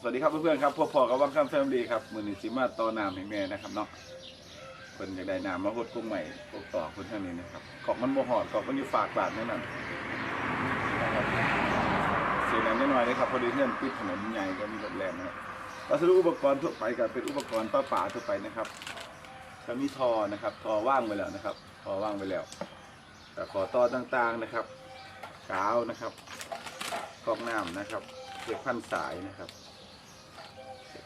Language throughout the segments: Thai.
สวัสดีครับเพื่อนๆครับพวกพ่อกับวังคำแฟมิลี่ครับมือนี้สิมาต่อน้ำให้แม่นะครับเนาะเพิ่นอยากได้น้ำมาหดกุ้งใหม่พวกต่อคนท่างนี้นะครับกอกมันบ่หอดกอกมันอยู่ฝากบาดนั่นน่ะนะครับเสียงดังนิดหน่อยเลยครับพอดีเพื่อนปิดถนนใหญ่ก็มีรถแรงนะครับวัสดุอุปกรณ์ทั่วไปก็เป็นอุปกรณ์ป้าป่าทั่วไปนะครับก็มีทอนะครับทอว่างไว้แล้วนะครับทอว่างไว้แล้วแต่ขอต่อต่างๆนะครับกาวนะครับกอกน้ำนะครับเก็บพันสายนะครับ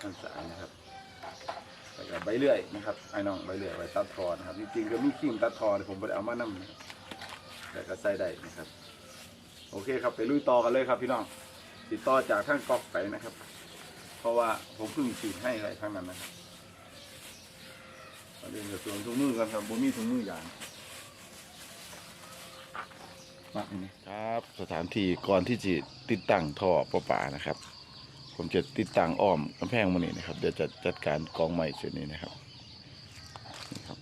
เก็บพันสายนะครับแล้วก็ใบเลื่อยนะครับไอ้น้องใบเลื่อยไว้ตัดทอนะครับจริงๆก็มีครีมตัดทอแต่ผมไม่ได้เอามานำนะครับแต่ก็ใส่ได้นะครับ โอเคครับไปลุยต่อกันเลยครับพี่น้องติดต่อจากท่านก๊อกไปนะครับ เพราะว่าผมเพิ่งฉีดให้อะไรทั้งนั้นนะครับมาเรียนกับสวมถุงมือกันครับบุมีถุงมืออย่างมาอันนี้ ครับสถานที่ก่อนที่จะติดตั้งท่อประปานะครับ ผมจะติดตั้งอ้อมกำแพงมันนี่นะครับ เดี๋ยวจะจัดการกองใหม่เสร็จนี้นะครับนี่ครับ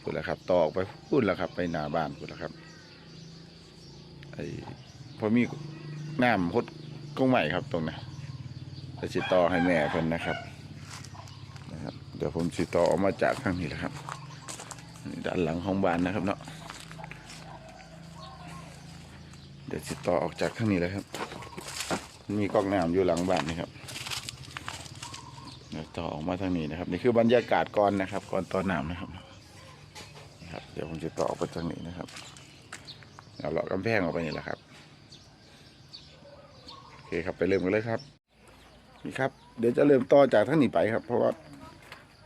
พูดแล้วครับต่อออกไปพูดแล้วครับ ไปหน้าบ้านพูดแล้วครับไอ้พอมีน้ำพดกองใหม่ครับตรงนี้จะสิต่อให้แม่เพิ่นนะครับนะครับ เดี๋ยวผมสิต่อออกมาจากข้างนี้แหละครับนี่ด้านหลังของบ้านนะครับเนาะเดี๋ยวสิต่อออกจากข้างนี้เลยครับ มีก๊อกน้ำอยู่หลังบ้านนี่ครับเดี๋ยวต่อออกมาทางนี้นะครับ นี่คือบรรยากาศก่อนนะครับ ก่อนต่อน้ำนะครับนะครับ เดี๋ยวผมจะต่อออกไปทางนี้นะครับเอาเลาะกำแพงออกไปนี่แหละครับโอเคครับไปเริ่มกันเลยครับ นี่ครับ เดี๋ยวจะเริ่มต่อจากทางนี้ไปครับ เพราะว่า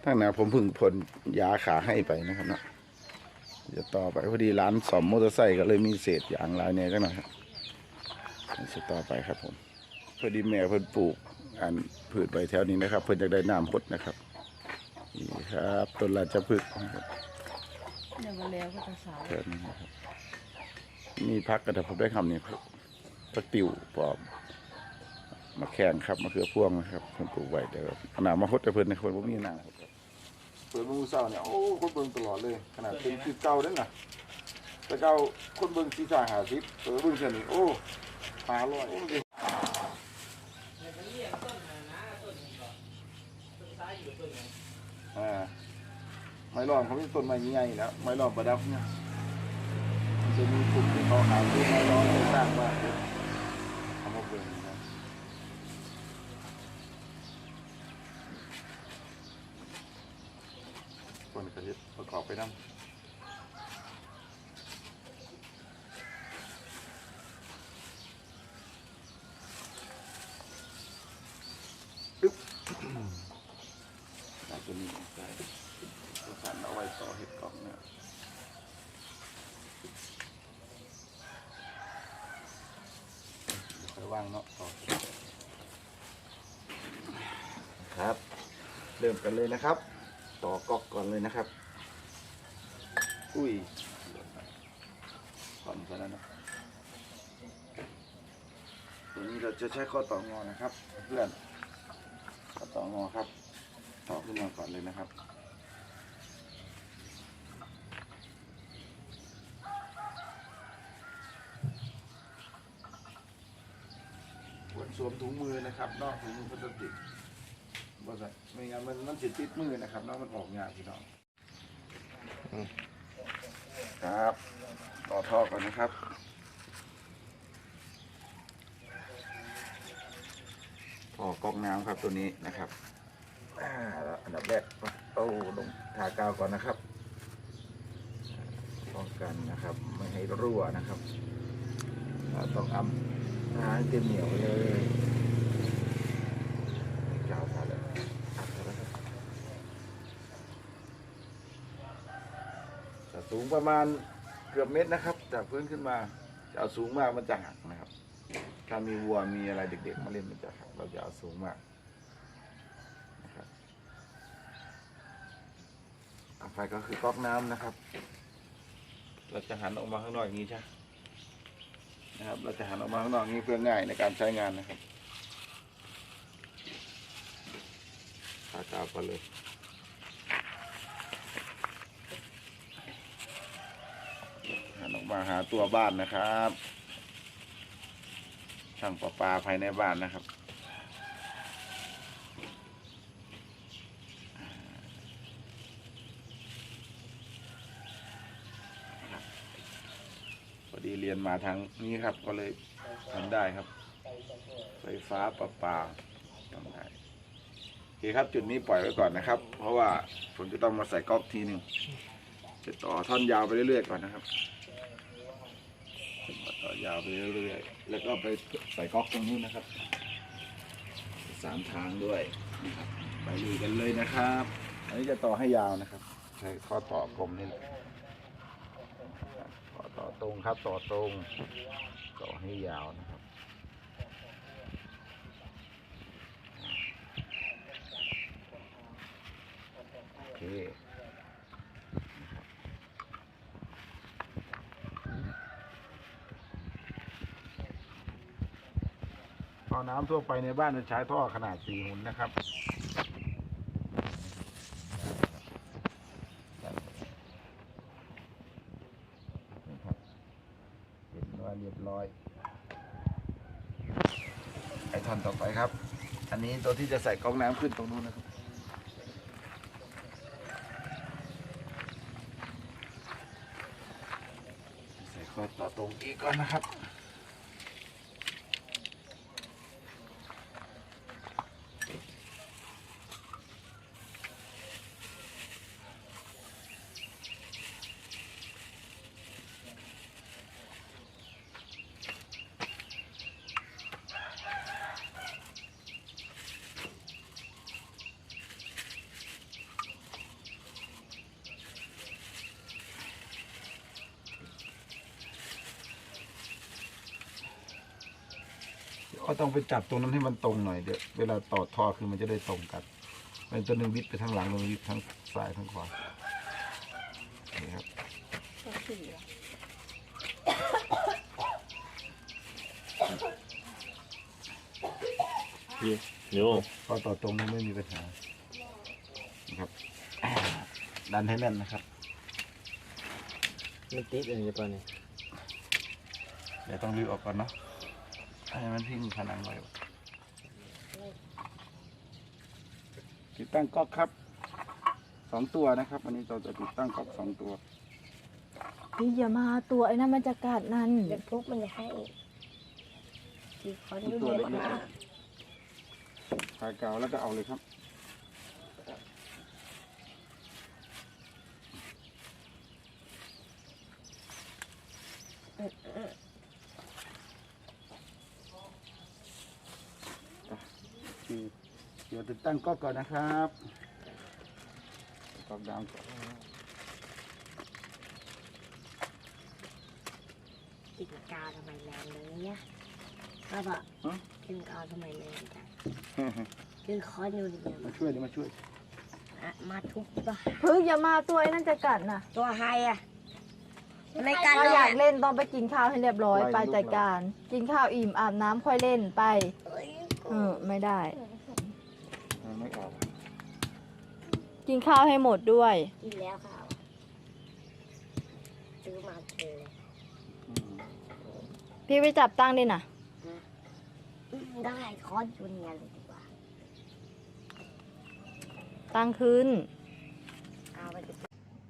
ทางน้าผมพึ่งพ่นยาขาให้ไปนะครับเนาะจะต่อไปพอดีร้านสอมมอเตอร์ไซค์ก็เลยมีเศษยางลายเนี่ยจังหน่อยครับจะต่อไปครับผม พอดีแม่เพิ่นปลูกอันพืชไว้แถวนี้นะครับ เพิ่นอยากได้น้ำพดนะครับนี่ครับต้นราชพฤกษ์นะครับเดี๋ยวมาแล้วก็จะสาวแถวนี้นะครับมีพักกระดับได้คำนี้พักติวปลอมมาแข่งครับมาเขือพ่วงนะครับเพิ่นปลูกไว้เดี๋ยวขนาดมาพดแต่เพิ่นในคนบ่มีน้ำครับเปิดมือเศร้าเนี่ยโอ้คนเบิ่งตลอดเลยขนาดเป็นคือเก่าเด้อนะแต่เก่าคนเบิ่งสีสาหาสิบเออเบิ่งเท่านี้โอ้หาร้อยโอ้ดิ อ่าไม้ล้อมเขาเป็นต้นไม้ใหญ่แล้วไม้ล้อมประดับเนี่ยมันจะมีกลุ่มที่เขาหาที่ไม้ล้อมจะสร้างบ้านเนี่ยทำมาเบิ่งนะคนกระยิบประกอบไปน้ำอึ๊บ เราจะมีใส่ตัวสันเอาไว้ต่อเห็ดกล่องเนี่ยเดี๋ย วค่อยว่างเนาะต่อครับ เริ่มกันเลยนะครับ ต่อก๊อกก่อนเลยนะครับ อุ้ยก่อนซะแล้วนะตัวนี้เราจะใช้ข้อต่องอนะครับ เพื่อนข้อต่องอครับ ต่อขึ้นมาก่อนเลยนะครับ ค วรสวมถุงมือนะครับ นอกถุงมือพลาสติกบ่ใส่ไม่งั้นมันมันจะติดมือนะครับนอกมันออกยากพี่น้องครับ ต่อท่อก่อนนะครับท่อกรอกน้ำครับตัวนี้นะครับอันดับแรกเอาลงทากาวก่อนนะครับป้องกันนะครับ ไม่ให้รั่วนะครับ ต้องอำทา ให้เต็มเหนียวเลยกาวทาเลยจะสูงประมาณเกือบเมตรนะครับ จากพื้นขึ้นมาจะเอาสูงมากมันจะหักนะครับ ถ้ามีวัวมีอะไรเด็กๆมาเล่นมันจะหักเราจะเอาสูงมากนะครับต่อไปก็คือก๊อกน้ำนะครับ เราจะหันออกมาข้างนอกอย่างนี้ใช่ไหม นะครับ เราจะหันออกมาข้างนอกอย่างนี้เพื่อง่ายในการใช้งานนะครับทากาวไปเลยหันออกมาหาตัวบ้านนะครับช่างประปาภายในบ้านนะครับ ดีเรียนมาทางนี้ครับ ก็เลยทำได้ครับ ไฟฟ้าประปาทำได้โอเคครับจุดนี้ปล่อยไว้ก่อนนะครับ เพราะว่าผมจะต้องมาใส่ก๊อกทีหนึ่งจะต่อท่อนยาวไปเรื่อยๆก่อนนะครับต่อยาวไปเรื่อยๆแล้วก็ไปใส่ก๊อกตรงนู้นนะครับสามทางด้วยนะครับไปลุยกันเลยนะครับ อันนี้จะต่อให้ยาวนะครับ ใช้ข้อต่อกลมนี่แหละ ตรงครับ ต่อตรง ต่อให้ยาวนะครับ โอเคนะครับท่อน้ำทั่วไปในบ้านจะใช้ท่อขนาดสี่หุ่นนะครับเห็นว่าเรียบร้อย ไอท่อนต่อไปครับ อั นี้ตัวที่จะใส่ก๊อกน้ำขึ้นตรงนู้นนะครับใส่ข้อต่อตรงอีกก่อนนะครับ ก็ต้องไปจับตรงนั้นให้มันตรงหน่อยเดี๋ยวเวลาต่อท่อคือมันจะได้ตรงกันเป็นตัวหนึ่งวิดไปทางหลังตัวหนึงวิดทั้งซ้ายทั้งขวานี่ครับก็สี่อะพี่โยพอต่อตรงนี้ไม่มีปัญหานะครับดันให้แน่นนะครับมันติดอันนี้ป่ะเนี่ยเดี๋ยวต้องรื้อออกก่อนเนาะ ให้มันทิ้งผนังไว้ติดตั้งก๊อกครับสองตัวนะครับวันนี้เราจะติดตั้งก๊อกสองตัวพี่อย่ามาตัวไอ้นั่นมันจะกัดนั่นเดี๋ยวพวกมันจะให้กี่คนตัวดูเล็เด็กดๆนะขายเก่าแล้วก็เอาเลยครับคือ เดี๋ยวติดตั้งก๊อกก่อนนะครับก๊อกดาวก่อนกินกาวทำไมแรงเลยเนี่ยก็แบบกินกาวทำไมแรงจังกินคอนอยู่เนี่ยมาช่วยดิมาช่วยอะมาทุบป่ะพึ่งอย่ามาตัวไอ้นั่นจะกัดน่ะตัวไฮอะในการถ้าเราอยากเล่นต้องไปกินข้าวให้เรียบร้อยไปจัดการ กินข้าวอิ่มอาบน้ำค่อยเล่นไป เออไม่ได้ มันไม่ออก กินข้าวให้หมดด้วย กินแล้วค่ะซื้อมาเจออืมพี่ไปจับตั้งดิน่ะอืมได้คอนอยู่เนี่ยเลยดีกว่าตั้งขึ้น เอาไปดิ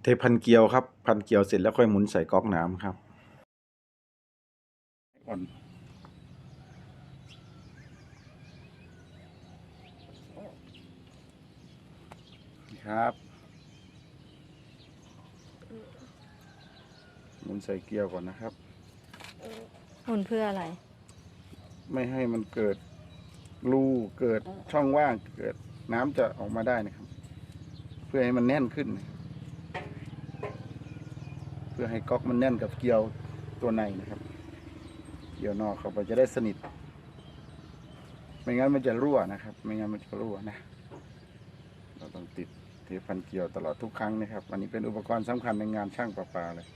เทพันเกลียวครับ พันเกลียวเสร็จแล้วค่อยหมุนใส่ก๊อกน้ำครับอ่อน ครับ หมุนใส่เกลียวก่อนนะครับหุ่นเพื่ออะไร ไม่ให้มันเกิดรูเกิดช่องว่างเกิดน้ำจะออกมาได้นะครับ เพื่อให้มันแน่นขึ้นนะครับเพื่อให้ก๊อกมันแน่นกับเกลียวตัวในนะครับ เกลียวนอกเข้าไปจะได้สนิท ไม่งั้นมันจะรั่วนะครับ ไม่งั้นมันจะรั่วนะ เราต้องติด เทปพันเกลียวตลอดทุกครั้งนะครับ อันนี้เป็นอุปกรณ์สำคัญในงานช่างประปาเลย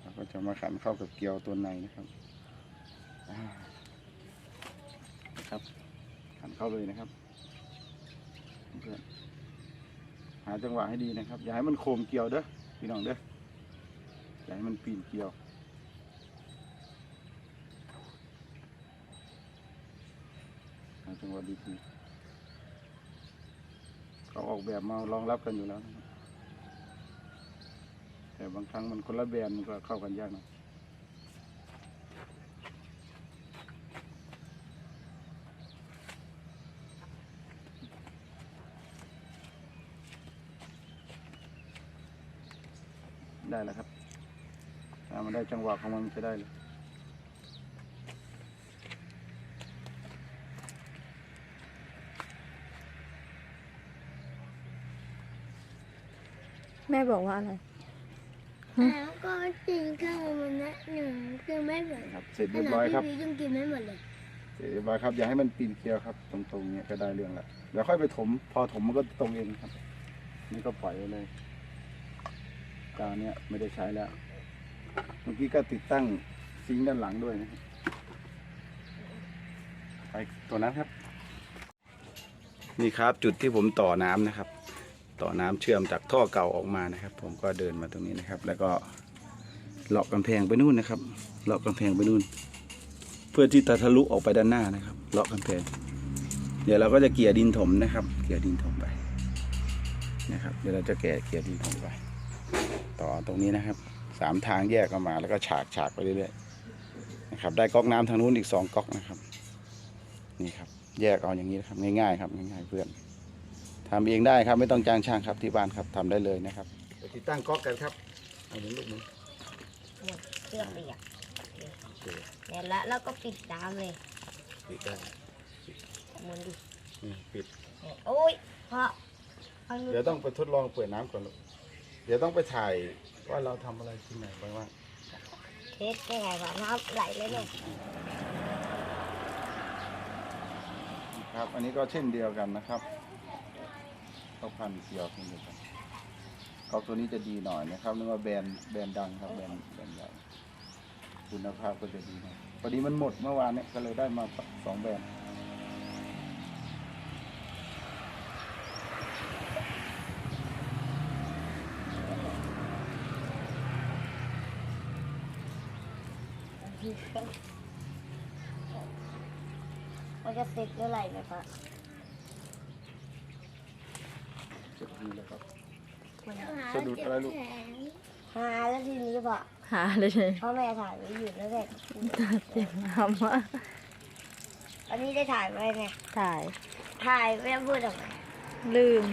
เราก็จะมาขันเข้ากับเกลียวตัวในนะครับนะครับ ขันเข้าเลยนะครับเพื่อนหาจังหวะให้ดีนะครับ อย่าให้มันโคมเกลียวเด้อพี่น้องเด้ออย่าให้มันปีนเกลียว หาจังหวะดีๆเขาออกแบบมารองรับกันอยู่แล้ว แต่บางครั้งมันคนละแบรนด์มันก็เข้ากันยากหน่อยได้แล้วครับถ้ามันได้จังหวะของมันจะได้เลย ม่บอกว่าอะไรแล้วก็กินข้าวมันนะหนึ่งคือไม่หมดครับเสร็จเรียบร้อยครับขนาดพี่พียังกินไม่หมดเลย เสร็จเรียบร้อยครับ อย่าให้มันปีนเกลียวครับ ตรงๆเนี้ยก็ได้เรื่องแล้วเดี๋ยวค่อยไปถม พอถมมันก็ตรงเองครับ นี่ก็ปล่อยไว้เลยกาวเนี้ยไม่ได้ใช้แล้ว เมื่อกี้ก็ติดตั้งซิงค์ด้านหลังด้วยนะครับไปตัวนั้นครับ นี่ครับจุดที่ผมต่อน้ำนะครับ ต่อน้ำเชื่อมจากท่อเก่าออกมานะครับ ผมก็เดินมาตรงนี้นะครับ แล้วก็เลาะกำแพงไปนู่นนะครับ เลาะกำแพงไปนู่น เพื่อที่จะทะลุออกไปด้านหน้านะครับ เลาะกำแพง เดี๋ยวเราก็จะเกี่ยดินถมนะครับ เกี่ยดินถมไปนะครับ เดี๋ยวเราจะแกะเกี่ยดินถมไป ต่อตรงนี้นะครับสามทางแยกออกมา แล้วก็ฉากฉากไปเรื่อยๆนะครับ ได้ก๊อกน้ำทางนู้นอีกสองก๊อกนะครับ นี่ครับ แยกเอาอย่างนี้นะครับ ง่ายๆครับง่ายๆเพื่อน ทำเองได้ครับไม่ต้องจ้างช่างครับที่บ้านครับทำได้เลยนะครับติดตั้งก๊อกกันครับเอาหมุนลูกหมุนหมดเครื่องเลยอะเนี่ยแล้วแล้วก็ปิดน้ำเลยปิดได้หมุนดินี่ปิด เนี่ยโอ้ยเพราะมันเดี๋ยวต้องไปทดลองเปิดน้ำก่อนลูกเดี๋ยวต้องไปถ่ายว่าเราทำอะไรที่ไหนบ้างว่าเทสได้ไงวะน้ำไหลเลยเนี่ยครับ อันนี้ก็เช่นเดียวกันนะครับ เขาพันเกี่ยวเช่นเดียวกันเขาตัวนี้จะดีหน่อยนะครับเรียกว่าแบรนด์แบรนด์ดังครับแบรนด์แบรนด์ใหญ่คุณภาพก็จะดีหน่อยพอดีมันหมดเมื่อวานเนี่ยก็เลยได้มาสองแบรนด์มันจะเสร็จเมื่อไหร่เนะปะ จุดนี้แล้วครับหาสะดุดอะไรลูกแข็งหาแล้วทีนี้ปะหาเลยเลยพ่อแม่ถ่ายไว้อยู่แล้วเสร็จเจ็บน้ำอะอันนี้ได้ถ่ายไว้ไงถ่าย ถ่ายไม่พูดทำไมลืม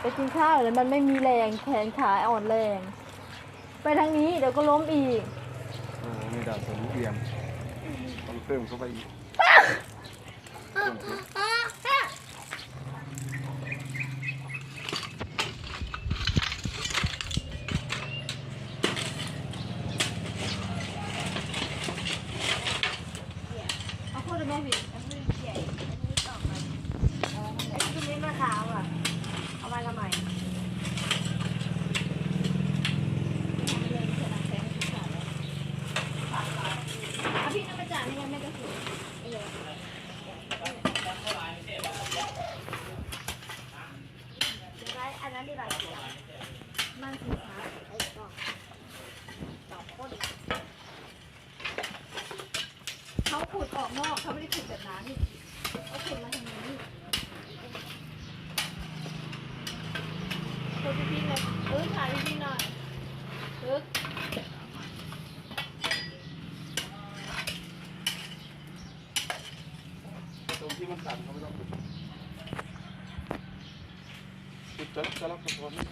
ไปกินข้าวแล้วมันไม่มีแรงแขนขาอ่อนแรง ไปทางนี้เดี๋ยวก็ล้มอีกโอ้โหมีดาบสมุเอียมต้องเพิ่มเข้าไปอีก เพิ่มขึ้น เอาพูดได้ไหมพี่เอาพูดใหญ่อันนี้ต่อไปไอ้ที่นี้มะขามอะ เอามาทำไม พี่น้ำประจานนี่ไม่ได้ถูก อันนั้นดีกว่ามันสีขาวไอ้ต่อต่อพ่น เขาขุดออกนอกเขาไม่ได้ขุดแบบนั้นเขาขุดมาทางนี้ขุด พี่ๆเลยเออถ่ายพี่ๆหน่อยเออตรงที่มันสั่นเขาไม่ต้องขุดจะรับจะรับสะพานนี่